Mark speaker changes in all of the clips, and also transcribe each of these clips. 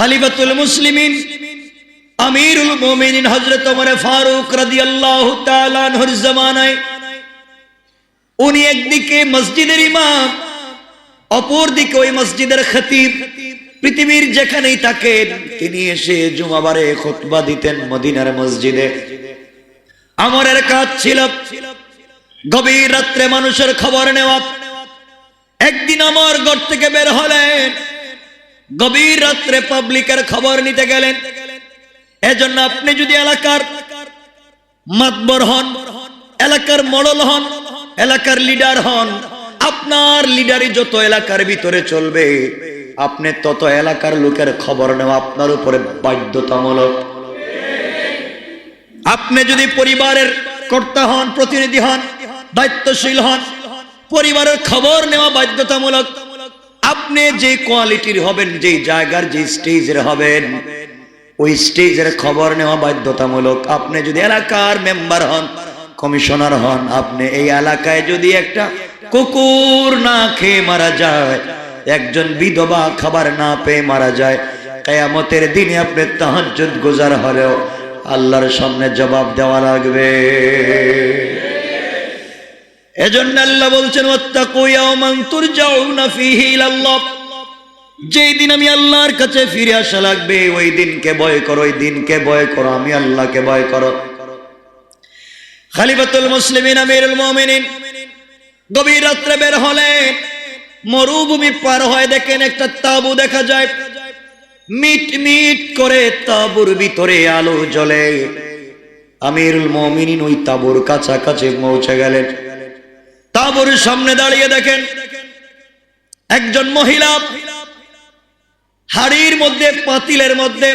Speaker 1: খালিফাতুল মুসলিমিন, আমিরুল মুমিনিন হজরত ওমর ফারুক রাদিয়াল্লাহু তাআলা আনহুর উনি একদিকে মসজিদের ইমাম অপর দিকে ওই মসজিদের খতিব। পৃথিবীর যেখানেই থাকেন, তিনি এসে জুমাবারে খুতবা দিতেন মদিনার মসজিদে। আমরের কাজ ছিল গভীর রাত্রে মানুষের খবর নেওয়া। একদিন আমার ঘর থেকে বের হলেন গভীর রাত্রে পাবলিকের খবর নিতে গেলেন। এজন্য আপনি যদি এলাকার মাতবর হন, এলাকার মডল হন, এলাকার লিডার হন, আপনার লিডারই যত এলাকার ভিতরে চলবে, আপনি তত এলাকার লোকের খবর নেওয়া আপনার উপরে বাধ্যতামূলক। আপনি যদি পরিবারের কর্তা হন, প্রতিনিধি হন, দায়িত্বশীল হন, পরিবারের খবর নেওয়া বাধ্যতামূলক আপনি যে কোয়ালিটির হবেন যে জায়গার যে স্টেজের হবেন, ওই স্টেজের খবর নেওয়া বাধ্যতামূলক। আপনি যদি এলাকার মেম্বার হন, কমিশনার হন, আপনি এই এলাকায় যদি একটা কুকুর না খেয়ে মারা যায়, একজন বিধবা খাবার না পেয়ে মারা যায়, কেয়ামতের দিনে আপনি তাহাজ্জুদ গুজার হলেও আল্লাহর সামনে জবাব দেওয়া লাগবে। এজন্য আল্লাহ বলছেন যেই দিন আমি আল্লাহর কাছে ফিরে আসা লাগবে, ওই দিনকে ভয় করো, ওই দিনকে ভয় করো, আমি আল্লাহকে ভয় করো। খালিফাতুল মুসলিমিন, আমিরুল মুমিনিন, গভীর রাত্রে বের হলেন। মরুভূমি পার হয় দেখেন একটা তাবু দেখা যায়। মিট মিট করে তাবুর ভিতরে আলো জ্বলে। আমিরুল মুমিনিন ওই তাবুর কাছাকাছি পৌঁছে গেলেন। তাবুর সামনে দাঁড়িয়ে দেখেন। একজন মহিলা হাড়ির মধ্যে, পাতিলের মধ্যে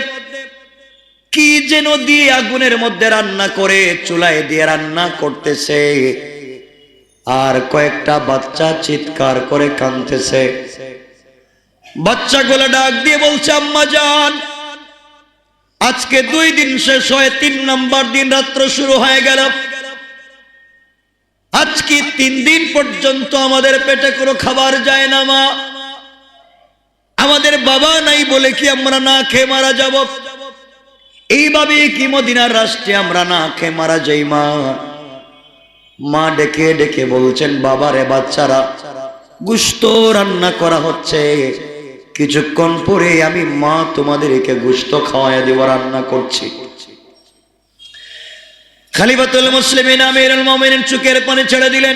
Speaker 1: কি যেন দিয়ে আগুনের মধ্যে রান্না করে, চুলায় দিয়ে রান্না করতেছে। আর কয়েকটা বাচ্চা চিৎকার করে কাঁদতেছে। বাচ্চাগুলো ডাক দিয়ে বলছে, আম্মা যান আজকে দুই দিন শেষ হয়ে তিন নম্বর দিন রাত্র শুরু হয়ে গেল। আজকে তিন দিন পর্যন্ত আমাদের পেটে কোনো খাবার যায় না, মা। আমাদের বাবা নাই বলে কি আমরা না খেয়ে মারা যাব? এইভাবে কি মদিনার রাষ্ট্রে আমরা না খেয়ে মারা যাই, মা? মা ডেকে ডেকে বলছেন বাবারে বাচ্চারা, গুস্ত রান্না করা হচ্ছে। কিছুক্ষণ পরে আমি মা তোমাদেরকে গুস্ত খাওয়াই দেব রান্না করছি। খালিফাতুল মুসলিমিন, আমিরুল মুমিনিন চুকের পানি ছেড়ে দিলেন।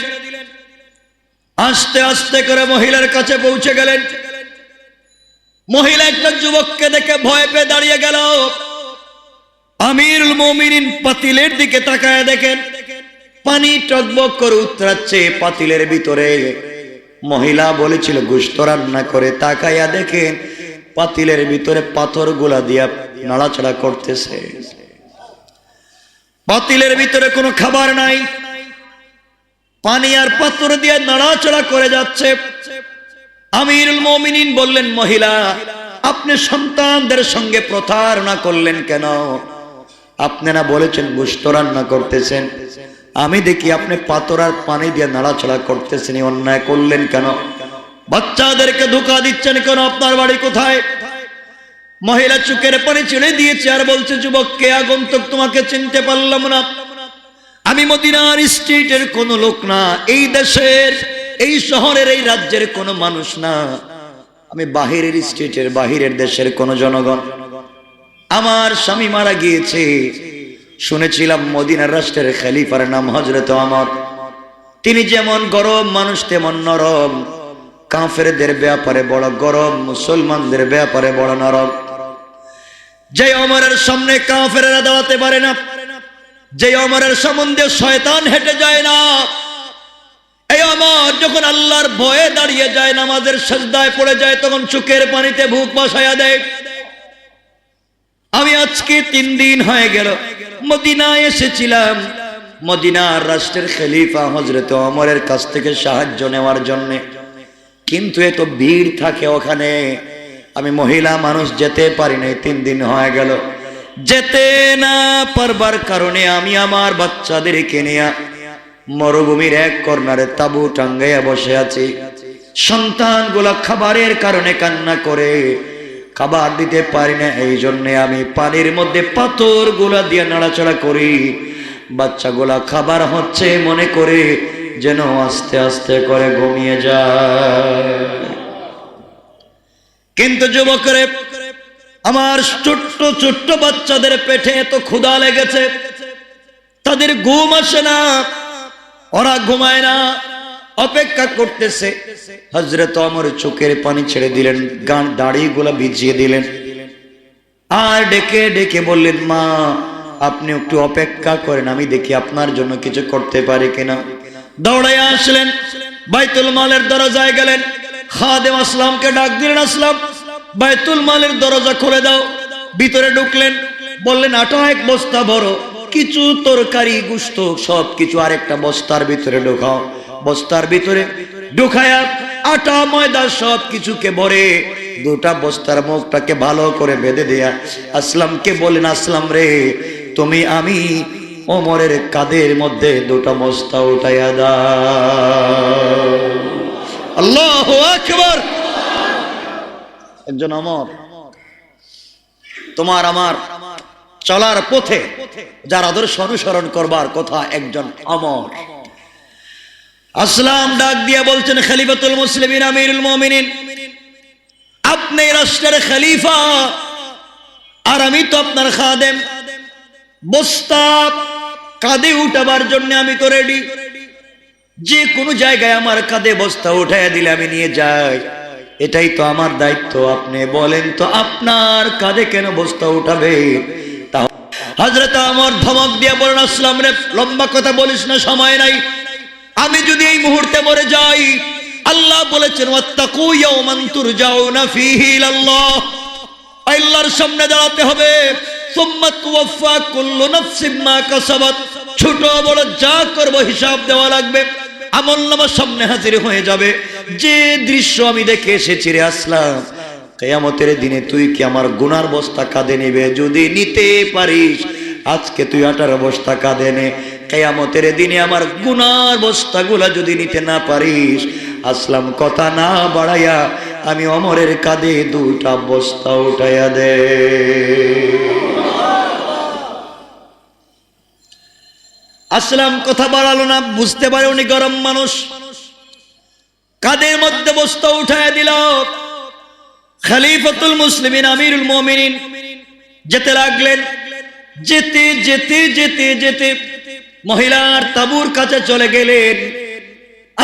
Speaker 1: আস্তে আস্তে করে মহিলার কাছে পৌঁছে গেলেন। মহিলা একটা যুবককে দেখে ভয় পেয়ে দাঁড়িয়ে গেল। আমিরুল মুমিনিন পাতিলের দিকে তাকায় দেখেন। পানি টকবক করে উতরাচ্ছে পাতিলের ভিতরে। মহিলা বলেছিল গুস্ত রান্না করে তাকাইয়া দেখেন, পাতিলের ভিতরে পাথরগুলা দিয়া নাড়াচাড়া করতেছে। পাতিলের ভিতরে কোনো খাবার নাই। পানি আর পাথর দিয়ে নাড়াচাড়া করে যাচ্ছে। আমিরুল মমিনিন বললেন, মহিলা, আপনি সন্তানদের সঙ্গে প্রতারণা করলেন কেন? আপনারা বলেছেন গুস্ত রান্না করতেছেন। আমি দেখি আপনি পাথর আর পানি দিয়ে নাড়াচড়া করতেছেন অন্যায় করলেন কেন? বাচ্চাদেরকে ধোকা দিচ্ছেন কেন? আপনার বাড়ি কোথায়? মহিলা চুকের পানি ছেড়ে দিয়েছে আর বলছে, যুবক, কে আগন্তক? তোমাকে চিনতে পারলাম না। আমি মদিনার স্ট্রিটের কোন লোক না, এই দেশের, এই শহরের, এই রাজ্যের কোনো মানুষ না। আমি বাহিরের স্টেটের বাহিরের দেশের কোন জনগণ। আমার স্বামী মারা গিয়েছে। শুনেছিলাম মদিনার রাষ্ট্রের খালিফার নাম হজরত আমার তিনি যেমন গরম, মানুষ তেমন নরম। কাফেরদের ব্যাপারে বড় গরম, মুসলমানদের ব্যাপারে বড় নরম। যে অমরের সামনে কাফেরেরা দাঁড়াতে পারে না যে অমরের সম্বন্ধে শয়তান হেঁটে যায় না, এই আমার যখন আল্লাহর ভয়ে দাঁড়িয়ে যায়, নামাজের সাজদায় পড়ে যায়, তখন চোখের পানিতে ভুক বসায়া দেয়। আমি আজকে তিন দিন হয়ে গেল, মদিনায় এসেছিলাম। মদিনার রাষ্ট্রের খলিফা হজরত অমরের কাছ থেকে সাহায্য নেওয়ার জন্য। কিন্তু এত ভিড় থাকে ওখানে। আমি মহিলা মানুষ, যেতে পারি নাই, তিন দিন হয়ে গেল। যেতে না পারবার কারণে আমি আমার বাচ্চাদের নিয়ে মরুভূমির এক কর্নারে তাবু টাঙ্গাইয়া বসে আছি। সন্তানগুলা খাবারের কারণে কান্না করে, খাবার দিতে পারি না, এই জন্যে আমি পানির মধ্যে পাথরগুলা দিয়ে নাড়াচাড়া করি। বাচ্চাগুলা খাবার হচ্ছে মনে করে যেন আস্তে আস্তে করে ঘুমিয়ে যায়। কিন্তু যুবকরে, আমার ছোট্ট ছোট্ট বাচ্চাদের পেটে এত ক্ষুধা লেগেছে। তাদের ঘুম আসে না, ওরা ঘুমায় না, অপেক্ষা করতেছে। হজরত আমার চোখের পানি ছেড়ে দিলেন, গান, দাড়িগুলা ভিজিয়ে দিলেন। আর ডেকে ডেকে বললেন, মা, আপনি একটু অপেক্ষা করেন, আমি দেখি আপনার জন্য কিছু করতে পারি কিনা। দৌড়াইয়া আসলেন, বাইতুল মালের দরজায় গেলেন। খাদেম আসলামকে ডাক দিলেন, আসলাম। বাইতুল মালের দরজা খুলে দাও। ভিতরে ঢুকলেন। বললেন, আটা এক বস্তা বড় কিছু তরকারি, গুস্ত সব কিছু আরেকটা বস্তার ভিতরে ঢোকাও। বস্তার ভিতরে ঢুকায়া আটা, ময়দা সব কিছুকে ভরে দুটা বস্তার মুখটাকে ভালো করে বেঁধে দেয়া আসলামকে বলেন আসলাম রে, তুমি আমি ওমরের কাদের মধ্যে দুটা বস্তা উঠাইয়া দাও। একজন অমর, তোমার আমার চলার পথে যার আদর্শ অনুসরণ করবার কথা একজন অমর। আসলাম ডাক দিয়ে বলছেন, খলিফাতুল মুসলিমিন, আমিরুল মুমিনিন, আপনি রাষ্ট্রের খালিফা, আর আমি তো আপনার খাদেম। বস্তা কাঁধে উঠাবার জন্য আমি তো রেডি যে কোনো জায়গায় আমার কাঁধে বস্তা উঠাইয়া দিলে আমি নিয়ে যাই। এটাই তো আমার দায়িত্ব, আপনি বলেন তো আপনার কাঁধে কেন বস্তা উঠাবে? হজরত আমার ধমক দিয়ে আসলাম রে, লম্বা কথা বলিস না, সময় নাই। আমি যদি এই মুহূর্তে মরে যাই, আল্লাহ বলেছেন আল্লাহর সামনে দাঁড়াতে হবে। ছোট বড় যা করব হিসাব দেওয়া লাগবে। আমল নামার সামনে হাজির হয়ে যাবে। যে দৃশ্য আমি দেখে এসেছি রে আসলাম। কেয়ামতের দিনে তুই কি আমার গুনার বস্তা কাঁধে নিবে? যদি নিতে পারিস, আজকে তুই আটার বস্তা কাঁধে নে। কেয়ামতের দিনে আমার গুনার বস্তাগুলা যদি নিতে না পারিস, আসলাম কথা না বাড়াইয়া আমি অমরের কাঁধে দুটা বস্তা উঠাইয়া দে। আসলাম, কথা বাড়ালো না, বুঝতে পারে উনি গরম মানুষ। কাদের মধ্যে বস্তা উঠাইয়া দিল। খালিফাতুল মুসলিমিন, আমিরুল মুমিনিন যেতে লাগলেন। যেতে যেতে যেতে যেতে মহিলার তাবুর কাছে চলে গেলেন।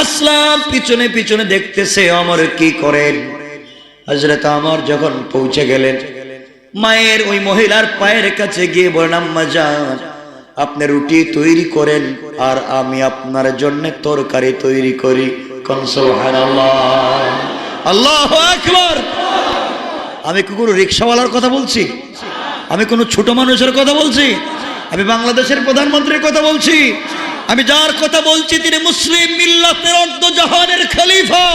Speaker 1: আসলাম, পিছনে পিছনে দেখতেছে আমার কি করেন। হজরত আমার যখন পৌঁছে গেলেন, মায়ের ওই মহিলার পায়ের কাছে গিয়ে বলেন যান। আপনি রুটি তৈরি করেন আর আমি আপনার জন্য তরকারি তৈরি করি। আল্লাহ আকবর। আমি কোনো রিক্সাওয়ালার কথা বলছি? আমি কোনো ছোট মানুষের কথা বলছি? আমি বাংলাদেশের প্রধানমন্ত্রীর কথা বলছি? আমি যার কথা বলছি তিনি মুসলিম মিল্লাতের অর্ধ জাহানের খলিফা।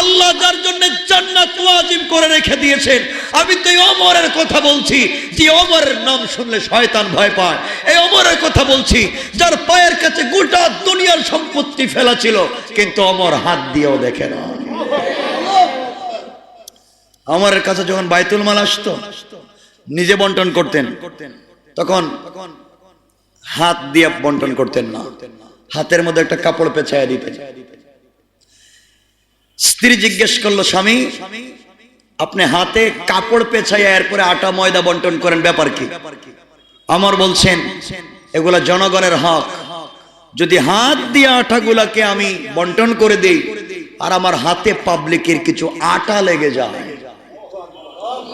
Speaker 1: আল্লাহ যার জন্য জান্নাত ওয়াজিব করে রেখে দিয়েছেন। আমি তো এই অমরের কথা বলছি, যে অমরের নাম শুনলে শয়তান ভয় পায়। এই অমরের কথা বলছি, যার পায়ের কাছে গোটা দুনিয়ার সম্পত্তি ফেলা ছিল, কিন্তু অমর হাত দিয়েও দেখে না। অমরের কাছে যখন বাইতুল মাল আসতো, নিজে বন্টন করতেন, তখন হাত দিয়ে বন্টন করতেন না। হাতের মধ্যে একটা কাপড় পেঁচাইয়া দিতেন। স্ত্রী জিজ্ঞেস করল, স্বামী, আপনি হাতে কাপড় পেঁচাইয়া এরপরে আটা, ময়দা বন্টন করেন, ব্যাপার কি? আমার বলছেন, এগুলা জনগণের হক। যদি হাত দিয়ে আটাগুলাকে আমি বন্টন করে দিই, আর আমার হাতে পাবলিকের কিছু আটা লেগে যায়,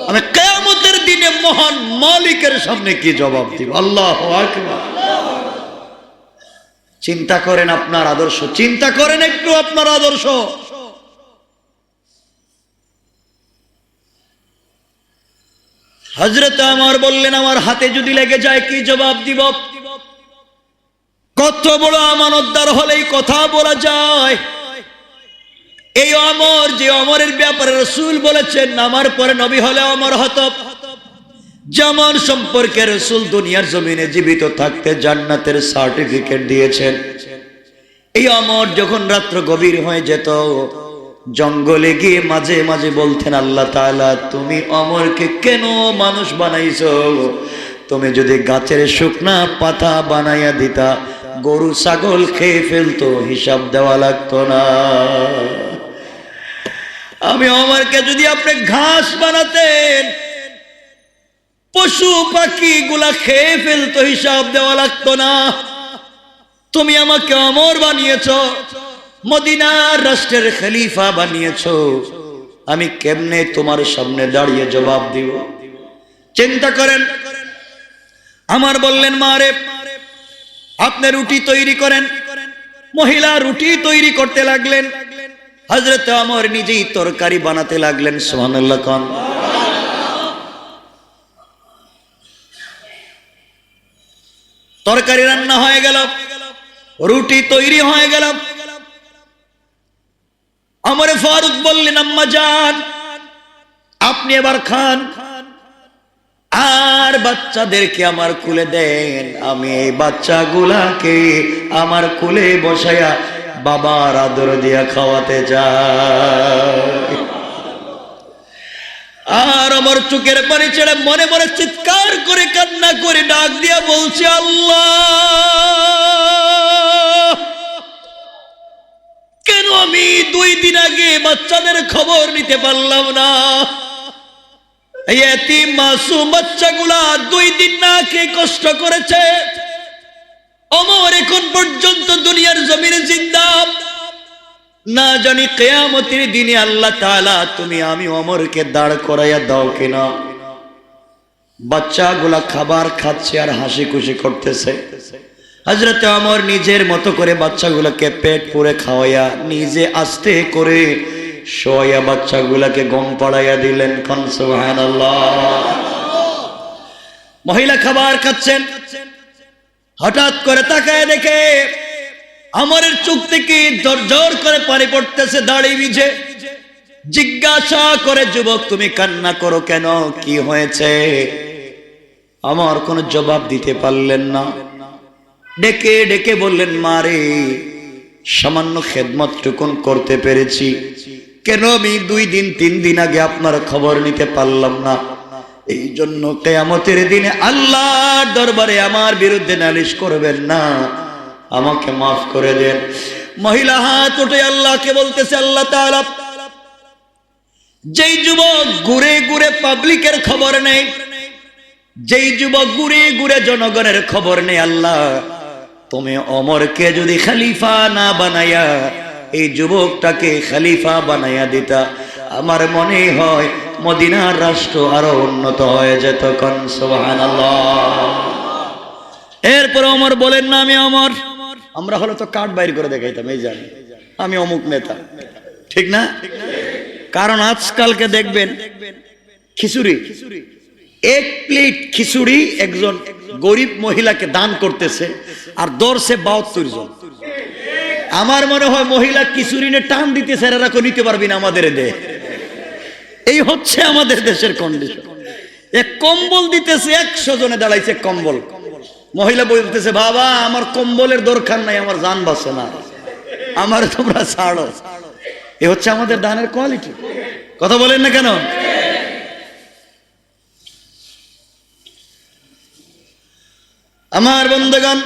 Speaker 1: আমি কেয়ামতের দিনে মহান মালিকের সামনে কি জবাব দিব? আল্লাহ চিন্তা করেন আপনার আদর্শ, চিন্তা করেন একটু আপনার আদর্শ। হজরত আমার বললেন, আমার হাতে যদি লেগে যায়, কি জবাব দিব? কত বড় আমানতদার হলেই কথা বলা যায়। এই অমর যে অমরের ব্যাপারে রসুল বলেছেন, আমার পরে নবী হলে অমর হত। যেমন সম্পর্কে রসুল দুনিয়ার জমিনে জীবিত থাকতে জান্নাতের সার্টিফিকেট দিয়েছেন। এই অমর যখন রাত্র গভীর হয়ে যেত জঙ্গলে গিয়ে মাঝে মাঝে বলতেন, আল্লাহ তাআলা, তুমি অমরকে কেন মানুষ বানাইছো? তুমি যদি গাছের শুকনা পাতা বানাইয়া দিতা, গরু, ছাগল খেয়ে ফেলতো, হিসাব দেওয়া লাগতো না। আমি অমরকে যদি আপনি ঘাস বানাতেন, পশু পাখি গুলা খেয়ে ফেলতো, হিসাব দেওয়া লাগতো না। তুমি আমাকে অমর বানিয়েছ। মদিনার রাষ্ট্রের খলিফা বানিয়েছ। আমি কেমনে তোমার সামনে দাঁড়িয়ে জবাব দিব? চিন্তা করেন। আমার বললেন মারে আপনি রুটি তৈরি করেন। মহিলা রুটি তৈরি করতে লাগলেন। হজরত আমর নিজেই তরকারি বানাতে লাগলেন সোহানুল্লাহ খান তরকারি রান্না হয়ে গেল, রুটি তৈরি হয়ে গেল। আমার ফারুক বললেন, আম্মা যান আপনি এবার খান। আর বাচ্চাদেরকে আমার কুলে দেন। আমি এই বাচ্চাগুলাকে আমার কুলে বসায়া বাবার আদর দিয়া খাওয়াতে চাই। আর আমার চোখের পানি ছেড়ে মনে মনে চিৎকার করে কান্না করে ডাক দিয়া বলছে নিতে পারলাম না। এই এতিম মাসুম বাচ্চাগুলা দুই দিন না কষ্ট করেছে। অমর এখন পর্যন্ত দুনিয়ার জিন্দা। না জানি কেয়ামতের দিনে আল্লাহ তাআলা তুমি আমি অমরকে দাঁড় করাইয়া দাও কিনা। বাচ্চাগুলা খাবার খাচ্ছে আর হাসি খুশি করতেছে। হজরত অমর নিজের মতো করে বাচ্চাগুলোকে পেট পুরে খাওয়াইয়া নিজে আস্তে করে শোয়া বাচ্চাগুলাকে গম পাড়াইয়া দিলেন, খান সুবহানাল্লাহ। মহিলা খাবার খাচ্ছেন। হঠাৎ করে তাকায় দেখে আমরের চোখ থেকে জর করে পানি পড়তেছে, দাড়ি ভিজে। জিজ্ঞাসা করে, যুবক, তুমি কান্না করো কেন? কি হয়েছে? আমার কোনো জবাব দিতে পারলেন না। ডেকে ডেকে বললেন মারে সামান্য খেদমত টুকুন করতে পেরেছি। কেন আমি দুই দিন, তিন দিন আগে আপনার খবর নিতে পারলাম না? এই জন্য কেয়ামতের দিনে আল্লাহর দরবারে আমার বিরুদ্ধে নালিশ করবেন না। আমাকে মাফ করে দেন। মহিলা হাত উঠে আল্লাহকে বলতেছে, আল্লাহ তাআলা, যেই যুবক ঘুরে ঘুরে পাবলিকের খবর নেই যেই যুবক ঘুরে ঘুরে জনগণের খবর নেই আল্লাহ, তুমি অমরকে যদি খালিফা না বানাইয়া এই যুবকটাকে খালিফা বানাইয়া দিতা। আমার মনে হয় মদিনার রাষ্ট্র আরও উন্নত হয়ে যেত সুবহানাল্লাহ। এরপর অমর বলেন, না, আমি অমর। আমরা হলে তো কার্ড বাইর করে দেখাইতাম, এই জানি আমি। অমুক নেতা। ঠিক না? কারণ আজকালকে দেখবেন, খিচুড়ি, এক প্লেট খিচুড়ি একজন গরিব মহিলাকে দান করতেছে, আর দর্শে বাহাত্তর জন। আমার মনে হয় মহিলা কিশোরীনে টান দিতেছে এরা কেউ নিতে পারবি না আমাদের দে। এই হচ্ছে আমাদের দেশের কন্ডিশন এক কম্বল দিতেছে, একশো জনে দাঁড়াইছে কম্বল। মহিলা বলতেছে, বাবা, আমার কম্বলের দরকার নাই, আমার জান বাসে না। আমার তোমরা ছাড়ো। এ হচ্ছে আমাদের দানের কোয়ালিটি কথা বলেন না কেন? আমার বন্ধুগণ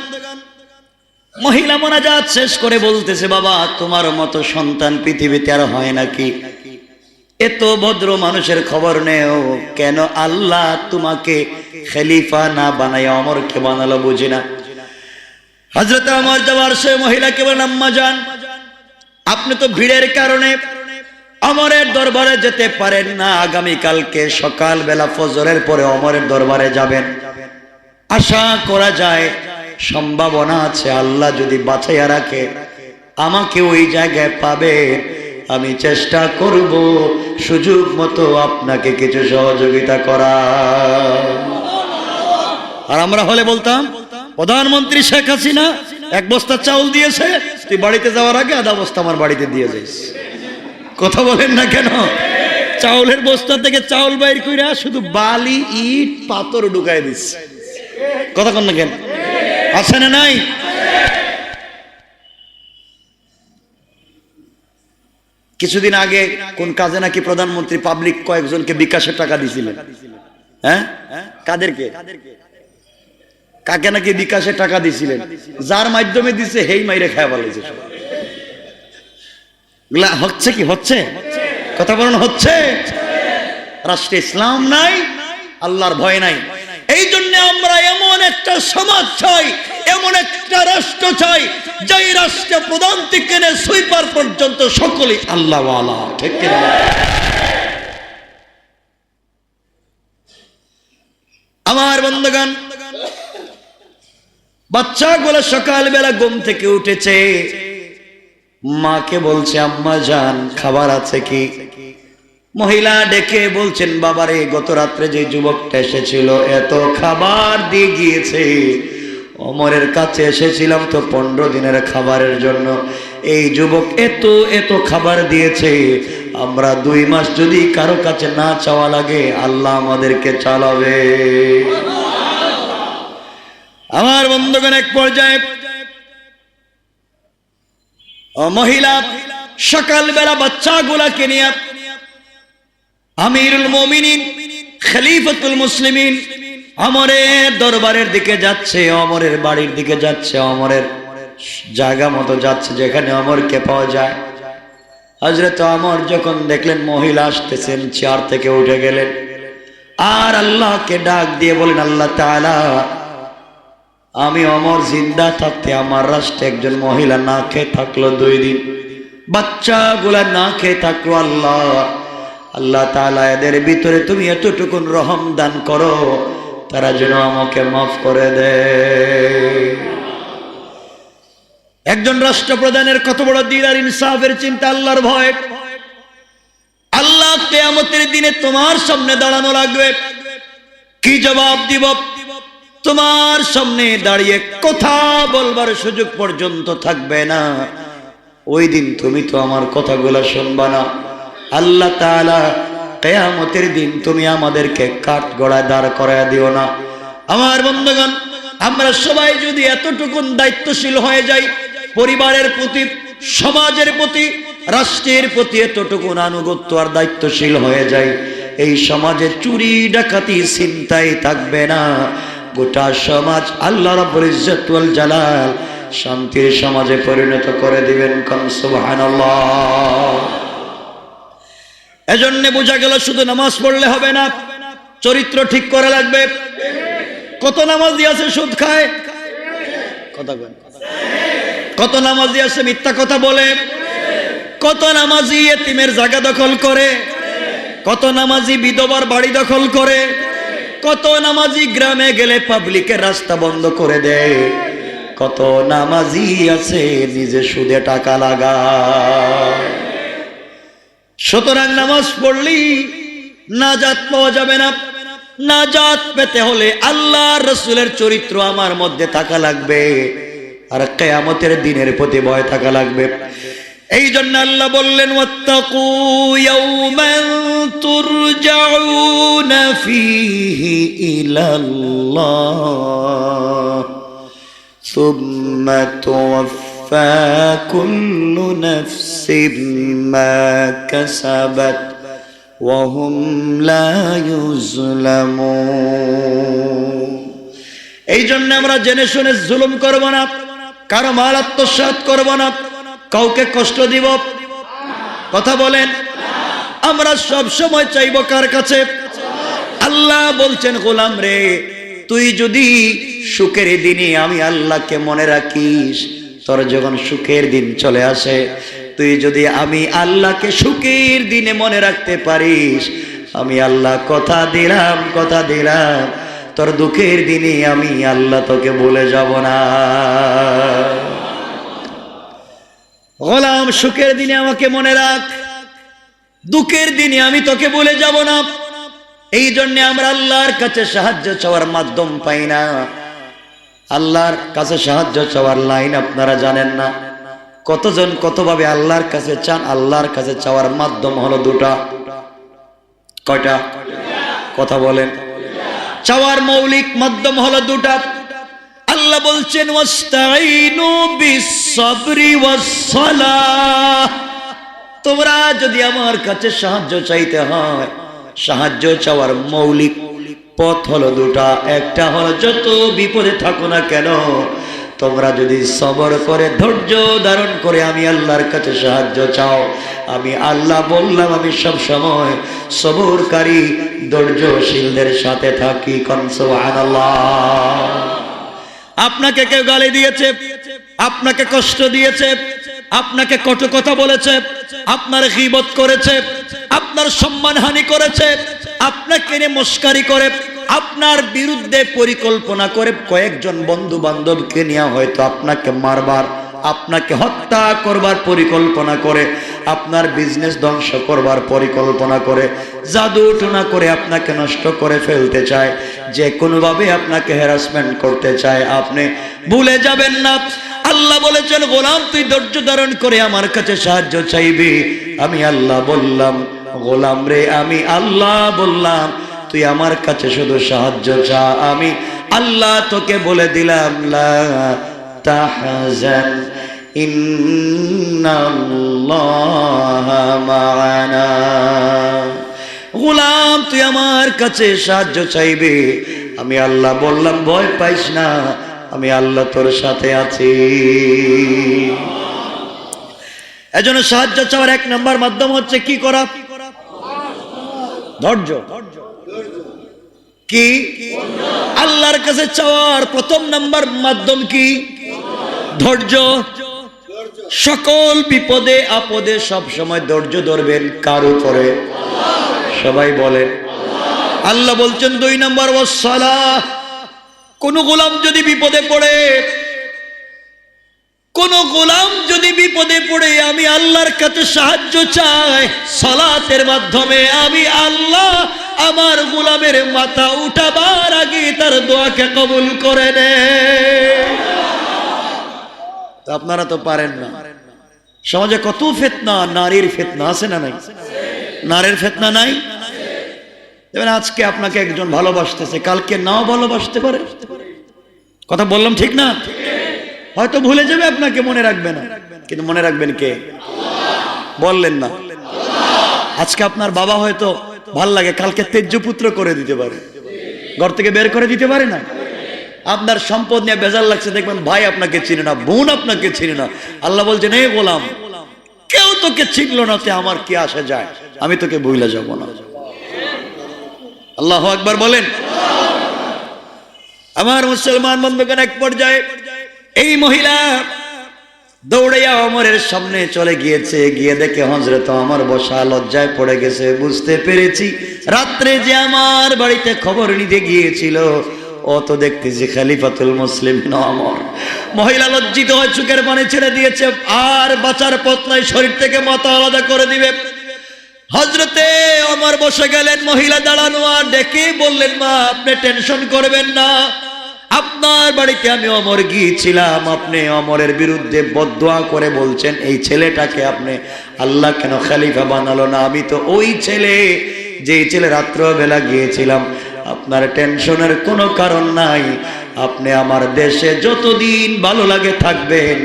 Speaker 1: মহিলা মোনাজাত শেষ করে বলতেছে, বাবা, তোমার মতো সন্তান পৃথিবীতে আর হয় নাকি? এত ভদ্র মানুষের খবর নেও, কেন আল্লাহ তোমাকে খেলিফা না বানায়? অমরকে বানালো, বুঝি না? হজরত আমার যাওয়ার সে মহিলাকে আম্মা যান, আপনি তো ভিড়ের কারণে অমরের দরবারে যেতে পারেন না। আগামী কালকে সকাল বেলা ফজরের পরে অমরের দরবারে যাবেন। আশা করা যায় সম্ভাবনা আছে, আল্লাহ যদি বাছাইয়া রাখে আমাকে ওই জায়গায় পাবে। আমি চেষ্টা করব, সুযোগ মতো আপনাকে কিছু সহযোগিতা করা আর আমরা হলে বলতাম, প্রধানমন্ত্রী শেখ হাসিনা এক বস্তা চাউল দিয়েছে, তুই বাড়িতে যাওয়ার আগে আধা বস্তা আমার বাড়িতে দিয়ে যাইস। কথা বলেন না কেন? চাউলের বস্তা থেকে চাউল বাইর কইরা শুধু বালি, ইট, পাথর ঢুকাই দিস। কথা কন না কেন? আছে না নাই? কিছুদিন আগে কোন কাজে নাকি প্রধানমন্ত্রী পাবলিক কয়েকজনকে বিকাশের টাকা দিছিলেন। হ্যাঁ? কাদেরকে? কাকে নাকি বিকাশে টাকা দিছিলেন? যার মাধ্যমে দিছে, হেই মাইরে খায় বলেছে হচ্ছে কি? হচ্ছে? কথা বলুন হচ্ছে? রাষ্ট্রে ইসলাম নাই, আল্লাহর ভয় নাই এই জন্য আমরা এমন একটা সমাজ চাই, এমন একটা রাষ্ট্র চাই, যেই রাষ্ট্রে প্রধান থেকে সুইপার পর্যন্ত সকলে আল্লাহ ঠিক? আমার বন্ধগান বাচ্চাগুলো সকালবেলা ঘুম থেকে উঠেছে মাকে বলছে, আম্মা জান খাবার আছে কি মহিলা ডেকে বলছেন, বাবারে, গত রাত্রে যে যুবকটা এসেছিল, এত খাবার দিয়ে গিয়েছে। অমরের কাছে এসেছিলাম তো পনেরো দিনের খাবারের জন্য। এই যুবক এত এত খাবার দিয়েছে। আমরা দুই মাস যদি কারও কাছে না চাওয়া লাগে, আল্লাহ আমাদেরকে চালাবে। আমার বন্ধুগণ, এক পর্যায়ে মহিলা সকালবেলা বাচ্চাগুলাকে নিয়ে আমিরুল মমিনিন, খলিফতুল মুসলিমিন, অমরের দরবারের দিকে যাচ্ছে, অমরের বাড়ির দিকে যাচ্ছে, অমরের জায়গা মতো যাচ্ছে যেখানে অমরকে পাওয়া যায়। হজরত অমর যখন দেখলেন মহিলা আসতেছেন, চেয়ার থেকে উঠে গেলেন। আর আল্লাহকে ডাক দিয়ে বলেন, আল্লাহ তাআলা, আমি অমর জিন্দা থাকতে আমার রাষ্ট্রে একজন মহিলা না খেয়ে থাকল দুই দিন। বাচ্চাগুলা না খেয়ে থাকল আল্লাহ। আল্লাহ তাআলা এদের ভিতরে তুমি এতটুকুন রহম দান করো, তারা যেন আমাকে মাফ করে দে। একজন রাষ্ট্রপ্রধানের কত বড় দিন আর ইনসাফের চিন্তা, আল্লাহর ভয়। আল্লাহ কেয়ামতের দিনে তোমার সামনে দাঁড়ানো লাগবে। কি জবাব দিব? তোমার সামনে দাঁড়িয়ে কথা বলবার সুযোগ পর্যন্ত থাকবে না। ওই দিন তুমি তো আমার কথাগুলো শুনবা না। আল্লাহ তাআলা কেয়ামতের দিন তুমি আমাদেরকে কাঠ গড়ায় দাঁড় করায় দিও না। আমার বন্ধুগণ, আমরা সবাই যদি এতটুকুন দায়িত্বশীল হয়ে যাই, পরিবারের প্রতি, সমাজের প্রতি, রাষ্ট্রের প্রতি এতটুকুন আনুগত্য আর দায়িত্বশীল হয়ে যায় এই সমাজে চুরি, ডাকাতি চিন্তাই থাকবে না। গোটা সমাজ আল্লাহ রাব্বুল জালাল শান্তির সমাজে পরিণত করে দিবেন কোন সুবহানাল্লাহ। এজন্য বোঝা গেল শুধু নামাজ পড়লে হবে না, চরিত্র ঠিক করা লাগবে। কত নামাজ আছে সুদ খায়? কথা কত নামাজি আছে মিথ্যা কথা বলে? কত নামাজি এতিমের জায়গা দখল করে? কত নামাজি বিধবার বাড়ি দখল করে? কত নামাজি গ্রামে গেলে পাবলিকের রাস্তা বন্ধ করে দেয়? কত নামাজি আছে নিজে সুদে টাকা লাগা সুতরাং নামাজ পড়লি, নাজাত পাওয়া যাবে না। নাজাত পেতে হলে আল্লাহ রসুলের চরিত্র আমার মধ্যে থাকা লাগবে, আর কেয়ামতের দিনের প্রতি ভয় থাকা লাগবে। এই জন্য আল্লাহ বললেন তুরজাউনা ফীহি ইলাল্লাহ সুম্মা তুওয়াফা কুল্লু নাফসিম মা কাসাবাত وهم لا يظلمون এই জন্য আমরা জেনে শুনে জুলুম করব না কারো মাল আত্মসাত করব না কাউকে কষ্ট দিব কথা বলেন আমরা সব সময় চাইব কার কাছে আল্লাহ বলছেন গোলাম রে তুই যদি সুখের দিনে আমি আল্লাহকে মনে রাখিস তোর যখন সুখের দিন চলে আসে, তুই যদি আমি আল্লাহকে সুখের দিনে মনে রাখতে পারিস, আমি আল্লাহ কথা দিলাম কথা দিলাম, তোর দুঃখের দিনে আমি আল্লাহ তোকে বলে যাব না। গোলাম, সুখের দিনে আমাকে মনে রাখ, দুঃখের দিনে আমি তোকে বলে যাব না। এই জন্যে আমরা আল্লাহর কাছে সাহায্য চাওয়ার মাধ্যম পাই না। আল্লাহর কাছে সাহায্য চাওয়ার লাইন আপনারা জানেন না। কতজন কতভাবে আল্লাহর কাছে চান, আল্লাহর কাছে চাওয়ার মাধ্যম হলো দুটা। কয়টা? কথা বলেন। চাওয়ার মৌলিক মাধ্যম হলো দুটা। আল্লাহ বলছেন তোমরা যদি আমার কাছে সাহায্য চাইতে হয়, সাহায্য চাওয়ার মৌলিক পথ হলো দুটা, একটা হলো যত বিপদে থাকো না কেন, তোমরা যদি সবর করে, ধৈর্য ধারণ করে আমি আল্লাহর কাছে সাহায্য চাও। আমি আল্লাহ বললাম, আমি সব সময় সবরকারী, ধৈর্যশীলদের সাথে থাকি আপনাকে কেউ গালি দিয়েছে, আপনাকে কষ্ট দিয়েছে, আপনাকে কটু কথা বলেছে, আপনার গিবত করেছে, আপনার সম্মানহানি করেছে আপনাকে নিয়ে মস্কারি করে, আপনার বিরুদ্ধে পরিকল্পনা করে কয়েকজন বন্ধু বান্ধবকে নিয়ে হয়তো আপনাকে মারবার, আপনাকে হত্যা করবার পরিকল্পনা করে, আপনার বিজনেস ধ্বংস করবার পরিকল্পনা করে, জাদু টুনা করে আপনাকে নষ্ট করে ফেলতে চায়, যে কোনোভাবে আপনাকে হ্যারাসমেন্ট করতে চায়, আপনি ভুলে যাবেন না। আল্লাহ বলেছেন, গোলাম, তুই ধৈর্য ধারণ করে আমার কাছে সাহায্য চাইবি। আমি আল্লাহ বললাম গোলাম রে আমি আল্লাহ বললাম, তুই আমার কাছে শুধু সাহায্য চা। আমি আল্লাহ তোকে বলে দিলাম গোলাম, তুই আমার কাছে সাহায্য চাইবে। আমি আল্লাহ বললাম, ভয় পাইস না, আমি আল্লাহ তোর সাথে আছি। এজন্য সাহায্য চাওয়ার এক নাম্বার মাধ্যম হচ্ছে কি করা? ধৈর্য। কি? আল্লাহর কাছে চাওয়ার প্রথম নাম্বার মাধ্যম কি? ধৈর্য। সকল বিপদে আপদে সব সময় ধৈর্য ধরবেন কার উপরে? সবাই বলে। আল্লাহ বলছেন দুই নম্বর ওসালা কোন গোলাম যদি বিপদে পড়ে কোন গোলাম যদি বিপদে পড়ে, আমি আল্লাহর কাছে সাহায্য চাই। সালাতের মাধ্যমে আমি আল্লাহ আমার গোলামের মাথা উঠাবার আগে তার দোয়াকে কবুল করে নে আপনারা তো পারেন না। সমাজে কত ফেতনা, নারীর ফেতনা, আছে না নাই? নারীর ফেতনা নাই? দেখবেন আজকে আপনাকে একজন ভালোবাসতেছে, কালকে নাও ভালোবাসতে পারে। কথা বললাম ঠিক না? হয়তো ভুলে যাবে আপনাকে মনে রাখবে না। কিন্তু মনে রাখবেন কে? বললেন না। আজকে আপনার বাবা হয়তো ভালো লাগে কালকে তেজ্য পুত্র করে দিতে পারে। ঘর থেকে বের করে দিতে পারে না। আপনার সম্পদ নিয়ে বেজার লাগছে দেখবেন ভাই আপনাকে চিনে না বোন আপনাকে চিনে না। আল্লাহ বলছেন এই গোলাম কেউ তোকে চিনলো না তে আমার কি আসা যায়? আমি তোকে ভুলে যাব না। আল্লাহ একবার বলেন। আমার মুসলমান বন্ধুগণ এক পর্যায়ে এই মহিলা দৌড়াইয়া অমরের সামনে চলে গিয়েছে। গিয়ে দেখে হজরত আমার বসা লজ্জায় পড়ে গেছে। বুঝতে পেরেছি, রাত্রে যে আমার বাড়িতে খবর নিতে গিয়েছিল, ও তো দেখতেছি খালিফাতুল মুসলিম অমর। মহিলা লজ্জিত হয় চুকের পানি ছেড়ে দিয়েছে, আর বাঁচার পথ নাই, শরীর থেকে মাথা আলাদা করে দিবে। হজরতে অমর বসে গেলেন, মহিলা দাঁড়ানো, আর ডেকে বললেন, মা, আপনি টেনশন করবেন না আপনার বাড়িতে আমি অমর গিয়েছিলাম, আপনি অমরের বিরুদ্ধে বদোয়া করে বলছেন, এই ছেলেটাকে আপনি আল্লাহ কেন খালিফা বানালো না? আমি তো ওই ছেলে, যেই ছেলে রাত্রবেলা গিয়েছিলাম, আপনার টেনশনের কোনো কারণ নাই। আপনি আমার দেশে যতদিন ভালো লাগে থাকবেন,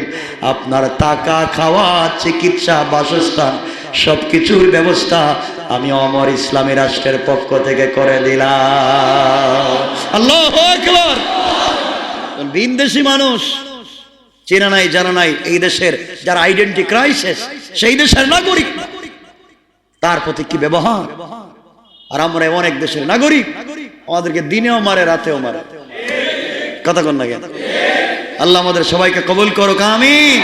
Speaker 1: আপনার টাকা খাওয়া, চিকিৎসা, বাসস্থান সব কিছুর ব্যবস্থা আমি অমর ইসলামী রাষ্ট্রের পক্ষ থেকে করে দিলাম। আল্লাহ বিনদেশি মানুষ চেনা নাই, জানা নাই এই দেশের যার আইডেন্টি ক্রাইসিস সেই দেশের নাগরিক। তার প্রতি কি ব্যবহার? আর আমরা অনেক দেশের নাগরিক, আমাদেরকে দিনেও মারে, রাতেও মারে। কথা কন না আল্লাহ আমাদের সবাইকে কবুল করো আমিন।